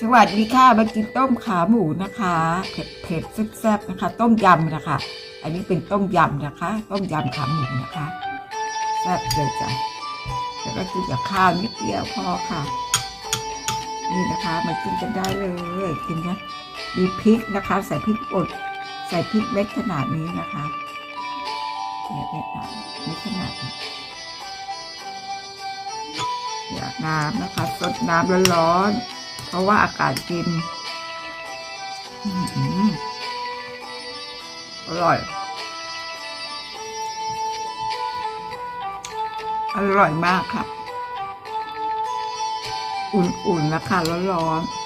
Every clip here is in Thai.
สวัสดีค่ะมากินต้มขาหมูนะคะเผ็ดเผ็ดๆแซ่บๆนะคะ ต้มยำนะคะ อันนี้เป็นต้มยำนะคะ ต้มยำขาหมูนะคะแซ่บเลยจ้ะแล้วก็กินกับข้าวนิดเดียวพอค่ะ นี่นะคะมากินกันได้เลยกินนะมีพริกนะคะ ใส่พริกป่นใส่พริกเม็ดขนาดนี้นะคะเนี่ยเม็ดหนาเม็ดขนาดนี้อยากน้ำนะคะสดน้ำร้อนๆ ราะว่าอากาศเย็นอร่อย อร่อยมากค่ะ อุ่นๆนะคะร้อนๆ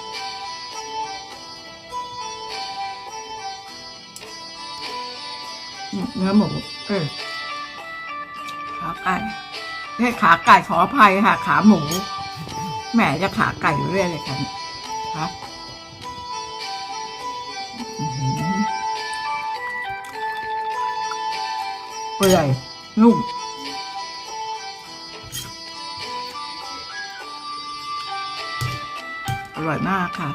อืมเนื้อหมู เออ ขาไก่ไม่ใช่ขาไก่ขออภัยค่ะ ขาหมู แหมจะขาไก่อยู่เรื่อยเลยค่ะ คะอื้อหือเปื่อยนุ่มอร่อยมากค่ะ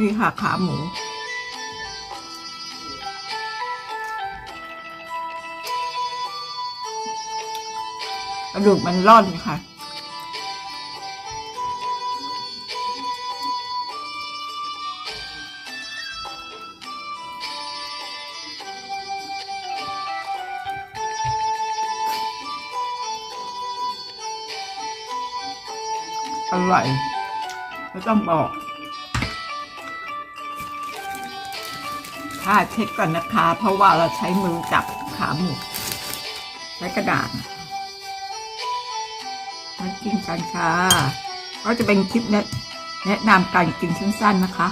นี่ค่ะขาหมู กระดูกมันร่อนค่ะ อร่อยไม่ต้องบอกถ้าเช็คก่อนนะคะ เพราะว่าเราใช้มือจับขาหมูใช้กระดาษ มากินกันค่ะ ก็จะเป็นคลิปแนะแนะนำการกินสั้นๆนะคะ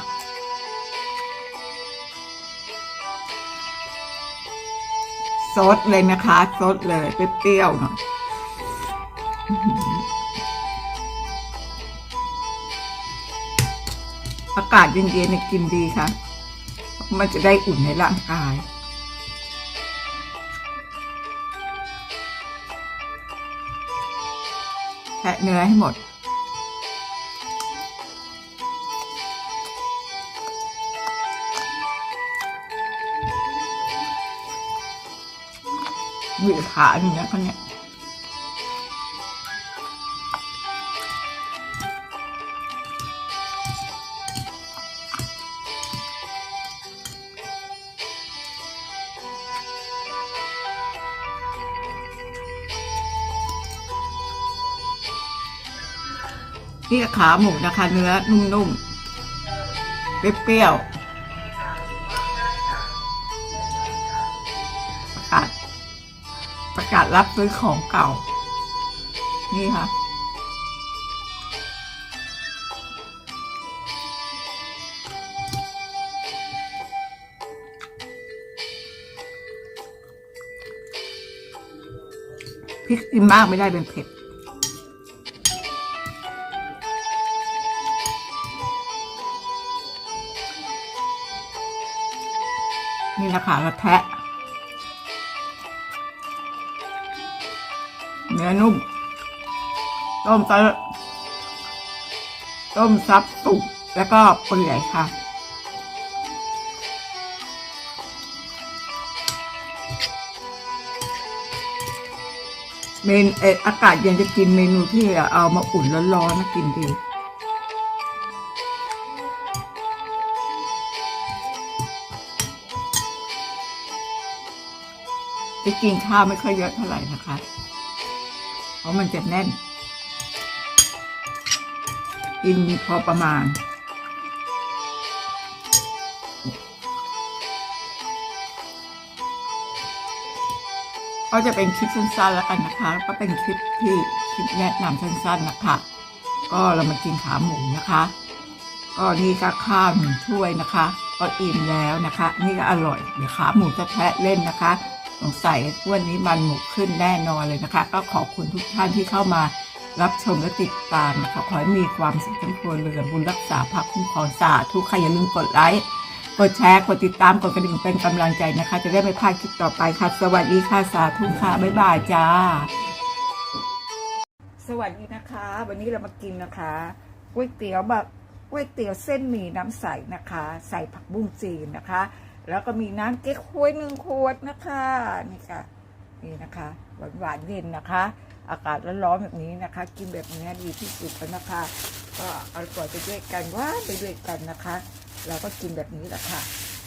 ซดเลยนะคะซดเลยเปรี้ยวๆหน่อยอากาศเย็นๆกินดีค่ะ มันจะได้อุ่นในร่างกายะเนื้อให้หมด หวีขาอย่างเงี้ยเขาเนี่ย นี่ขาหมูนะคะ เนื้อนุ่มๆ เปรี้ยวๆ ประกาศ ประกาศรับซื้อของเก่า นี่ค่ะ พริกกินมากไม่ได้เป็นเผ็ด ระแทะ เนื้อนุ่ม ต้มตะต้มซับสุกแล้วก็เปื่อยค่ะ เมนเอออากาศเย็นจะกินเมนูที่เอามาอุ่นร้อนๆนะกินดี จะกินข้าวไม่ค่อยเยอะเท่าไหร่นะคะ เพราะมันจะแน่น กินพอประมาณ ก็จะเป็นคลิปสั้นๆแล้วกันนะคะ ก็เป็นคลิปที่คลิปแนะนำสั้นๆนะคะ ก็เรามากินขาหมูนะคะก็นี่ก็ข้าวหนึ่งถ้วยนะคะ ก็อิ่มแล้วนะคะ นี่ก็อร่อยเดี๋ยวขาหมูจะแทะเล่นนะคะ งสัยวันนี้มันหมูขึ้นแน่นอนเลยนะคะ ก็ขอบคุณทุกท่านที่เข้ามารับชมและติดตามนะคะขอให้มีความสุขทั้งครัวเรือนบุญรักษาพักคุ้มครองสาธุใครอย่าลืมกดไลค์กดแชร์กดติดตามกดกระดิ่งเป็นกำลังใจนะคะ จะได้ไม่พลาดคลิปต่อไปค่ะ สวัสดีค่ะสาธุค่ะบ๊ายบายจ้า สวัสดีนะคะ วันนี้เรามากินนะคะก๋วยเตี๋ยวแบบก๋วยเตี๋ยวเส้นหมี่น้ำใสนะคะ ใส่ผักบุ้งจีนนะคะ แล้วก็มีน้ำเก๊กฮวยหนึ่งขวดนะคะนี่ค่ะนี่นะคะหวานหวานเย็นนะคะ อากาศร้อนๆแบบนี้นะคะ กินแบบนี้ดีที่สุดแล้วนะคะ ก็เอาปล่อยไปด้วยกันว่าไปด้วยกันนะคะ เราก็กินแบบนี้แหละค่ะ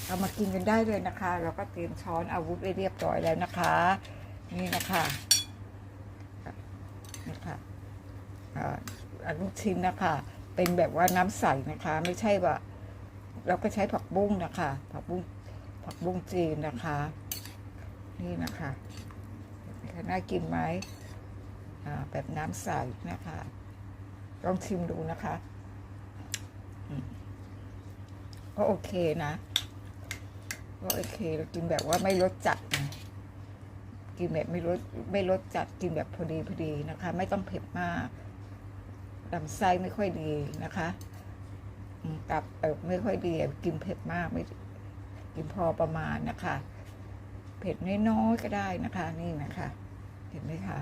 เรามากินกันได้เลยนะคะ เราก็เตรียมช้อนอาวุธไว้เรียบร้อยแล้วนะคะ นี่นะคะนี่ค่ะอ่าอันลูกชิ้นนะคะ เป็นแบบว่าน้ำใสนะคะ ไม่ใช่ว่า เราก็ใช้ผักบุ้งนะคะ ผักบุ้ง ผักบุ้งจีนนะคะ นี่นะคะน่ากินไหมแบบน้ำใสนะคะ ลองชิมดูนะคะก็โอเคนะก็โอเคเรากินแบบว่าไม่รสจัดนะกินแบบไม่รสไม่รสจัดกินแบบพอดีพอดีนะคะ ไม่ต้องเผ็ดมากลำไส้ไม่ค่อยดีนะคะอืมตับเออไม่ค่อยดีกินเผ็ดมากไม่ กินพอประมาณนะคะ เผ็ดน้อยๆก็ได้นะคะนี่นะคะ เห็นไหมคะ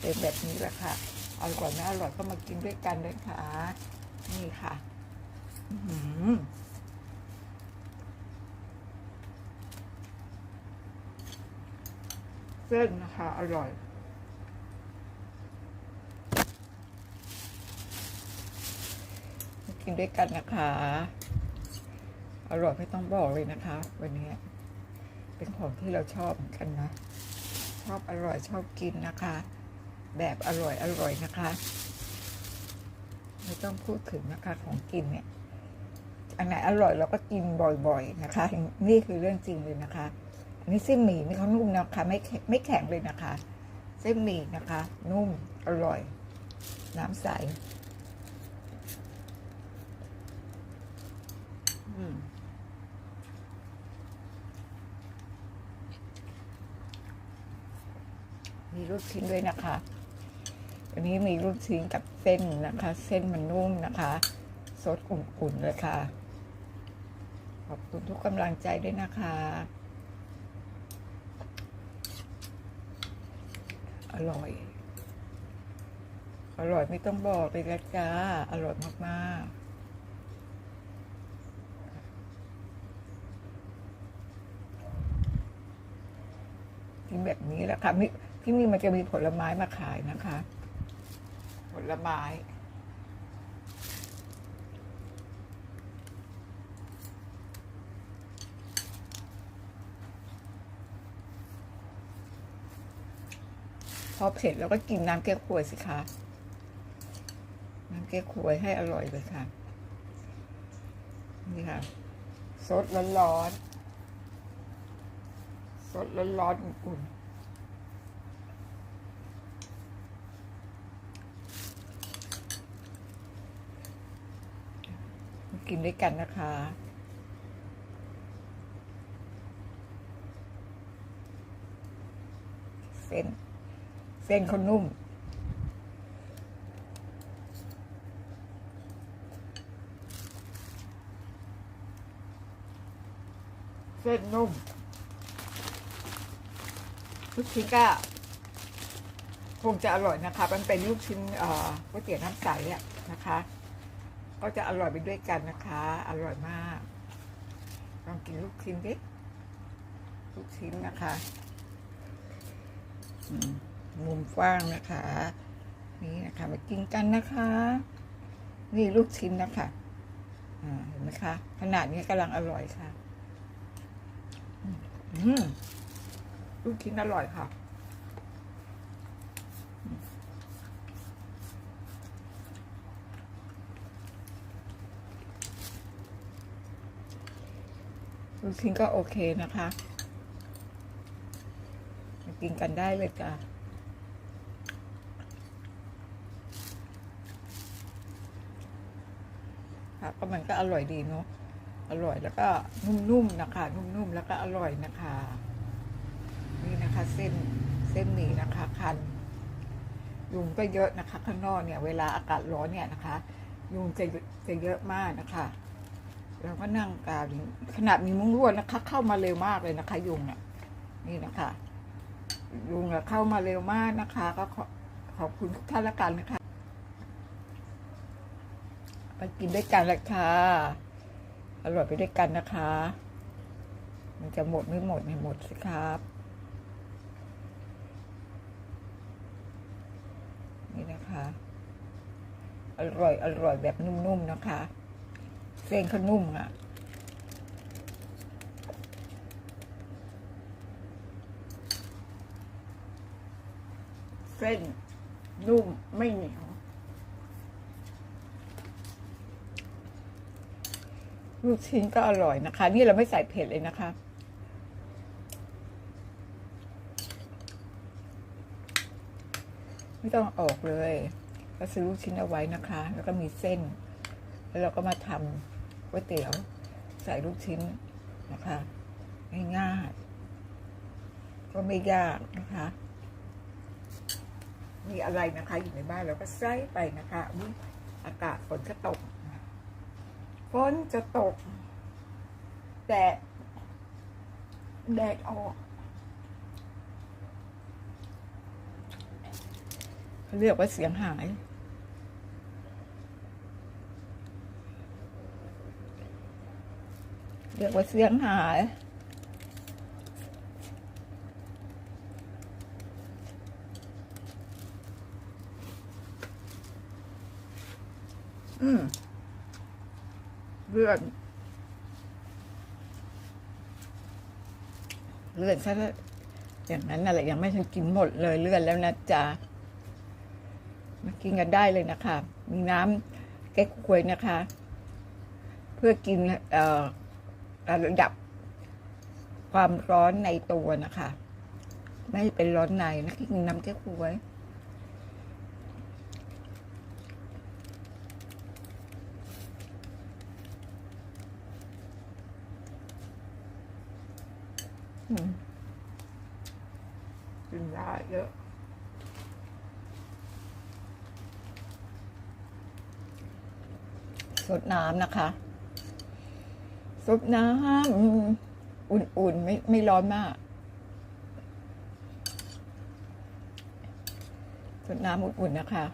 เป็นแบบนี้แหละค่ะอร่อยไม่อร่อยก็มากินด้วยกันเลยค่ะ นี่ค่ะอื้อหือเส้นนะคะ อร่อยกินด้วยกันนะคะ อร่อยไม่ต้องบอกเลยนะคะ วันนี้เป็นของที่เราชอบเหมือนกันนะ ชอบอร่อยชอบกินนะคะ แบบอร่อยอร่อยนะคะ ไม่ต้องพูดถึงนะคะของกินเนี่ยอันไหนอร่อยเราก็กินบ่อยๆนะคะ นี่คือเรื่องจริงเลยนะคะ อันนี้เส้นหมี่นี่เขานุ่มนะคะไม่ไม่แข็งเลยนะคะ เส้นหมี่นะคะ นุ่มอร่อย น้ำใส อืม มีลูกชิ้นด้วยนะคะ อันนี้มีลูกชิ้นกับเส้นนะคะ เส้นมันนุ่มนะคะสดอุ่นๆเลยค่ะ ขอบคุณทุกกำลังใจด้วยนะคะ อร่อย อร่อยไม่ต้องบอกเลยนะจ้า อร่อยมากๆกินแบบนี้แหละค่ะมิ ที่นี่มันจะมีผลไม้มาขายนะคะ ผลไม้พอเผ็ดแล้วก็กินน้ำแก้ควยสิคะน้ำแก้ควยให้อร่อยเลยค่ะ นี่ค่ะซดร้อนๆซดร้อนๆอุ่นๆ กินด้วยกันนะคะ เส้น เส้นเขานุ่ม เส้นนุ่มลูกชิ้นก็คงจะอร่อยนะคะ มันเป็นลูกชิ้นก๋วยเตี๋ยวน้ำใสอะนะคะ ก็จะอร่อยไปด้วยกันนะคะ อร่อยมาก ลองกินลูกชิ้นดิลูกชิ้นนะคะมุมกว้างนะคะ นี่นะคะมากินกันนะคะ นี่ลูกชิ้นนะคะเห็นไหมคะ ขนาดนี้กำลังอร่อยค่ะลูกชิ้นอร่อยค่ะ ลูกชิ้นก็โอเคนะคะกินกันได้เลยจ้ะค่ะก็มันก็อร่อยดีเนาะ อร่อยแล้วก็นุ่มๆนะคะ นุ่มๆแล้วก็อร่อยนะคะ นี่นะคะเส้นเส้นหมี่นะคะคัน ยุงก็เยอะนะคะ ข้างนอกเนี่ย เวลาอากาศร้อนเนี่ยนะคะ ยุงจะจะเยอะมากนะคะ เราก็นั่งกาวขนาดมีมุ้งลวดนะคะ เข้ามาเร็วมากเลยนะคะ ยุงอะนี่นะคะ ยุงเข้ามาเร็วมากนะคะ ก็ขอขอบคุณทุกท่านละกันนะคะไปกินด้วยกันลยค่ะ อร่อยไปด้วยกันนะคะ มันจะหมดไม่หมดไม่หมดสิครับนี่นะคะ อร่อยอร่อยแบบนุ่มๆนะคะ เส้นเขานุ่มอะเส้นนุ่มไม่เหนียวลูกชิ้นก็อร่อยนะคะ นี่เราไม่ใส่เผ็ดเลยนะคะ ไม่ต้องออกเลย ก็ซื้อลูกชิ้นเอาไว้นะคะ แล้วก็มีเส้น แล้วเราก็มาทำ ก๋วยเตี๋ยว ใส่ลูกชิ้นนะคะง่ายๆก็ไม่ยากนะคะ มีอะไรนะคะ อยู่ในบ้านเราก็ใส่ไปนะคะอุ๊ยอากาศฝนก็ตกฝนจะตกแดดแดดออกเขาเรียกว่าเสียงหาย เรียกว่าเสียงหายอืมเลื่อนเลื่อนซะอย่างนั้นอะไรยังไม่ทันกินหมดเลยเลื่อนแล้วนะจ๊ะมากินกันได้เลยนะคะ มีน้ำแก้ควยนะคะ เพื่อกินเอ่อ ระดับความร้อนในตัวนะคะ ไม่เป็นร้อนในนะกินน้ำแก้ควยอืมกินได้เยอะสดน้ำนะคะ สดน้ำอุ่นๆ ไม่ไม่ร้อนมากสดน้ำอุ่นๆ นะคะ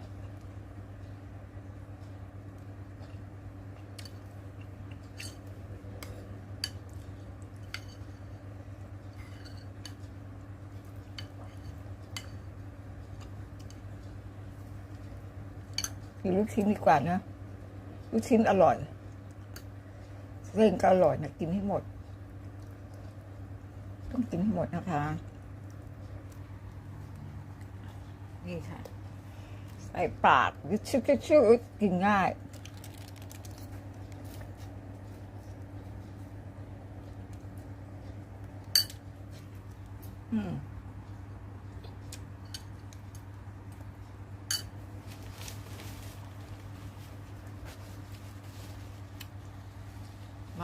กินลูกชิ้นดีกว่านะ ลูกชิ้นอร่อย เส้นก็อร่อยนะกินให้หมด ต้องกินให้หมดนะคะ นี่ค่ะ ใส่ปากชึกชึกชึกกินง่ายอืม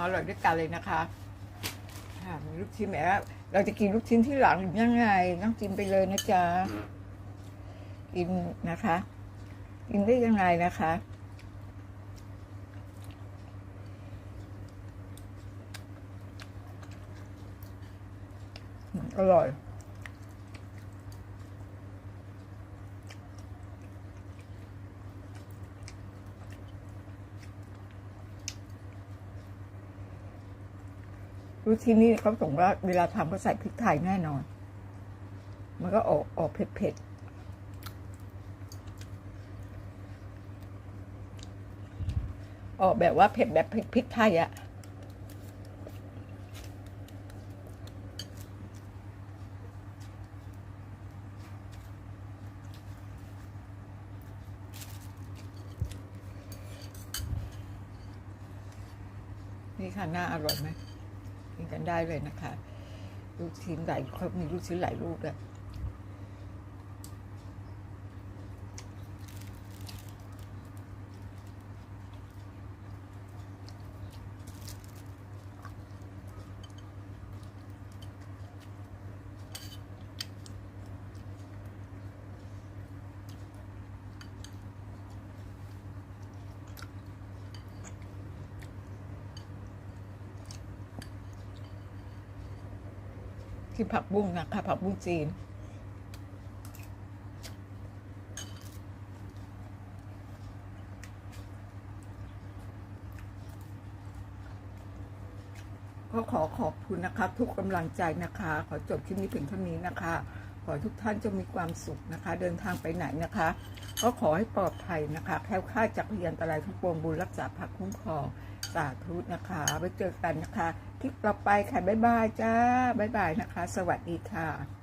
อร่อยด้วยกันเลยนะคะค่ะมีลูกชิ้นแบบว่เราจะกินลูกชิ้นที่หลังยังไงต้องกินไปเลยนะจ๊ะกินนะคะ กินได้ยังไงนะคะอร่อย รู้ที่นี่เขาส่งว่าเวลาทำก็ใส่พริกไทยแน่นอน มันก็ออกออกเผ็ดๆ ออกแบบว่าเผ็ดแบบพริกไทยอะนี่ค่ะน้าอร่อยไหม กินกันได้ เลยนะคะ ลูกชิ้นหลายเขามีลูกชิ้นหลายลูกเลย กินผักบุ้งนะคะผักบุ้งจีน ก็ขอขอบคุณนะคะ ทุกกำลังใจนะคะ ขอจบที่นี้เพียงเท่านี้นะคะ ขอทุกท่านจะมีความสุขนะคะ เดินทางไปไหนนะคะ ก็ขอให้ปลอดภัยนะคะแคล้วคลาดจากพยันตรายทั้งปวงบุญรักษาผักคุ้มครองสาธุนะคะไว้เจอกันนะคะ คลิปต่อไปค่ะ บ๊ายบายจ้า บ๊ายบายนะคะ สวัสดีค่ะ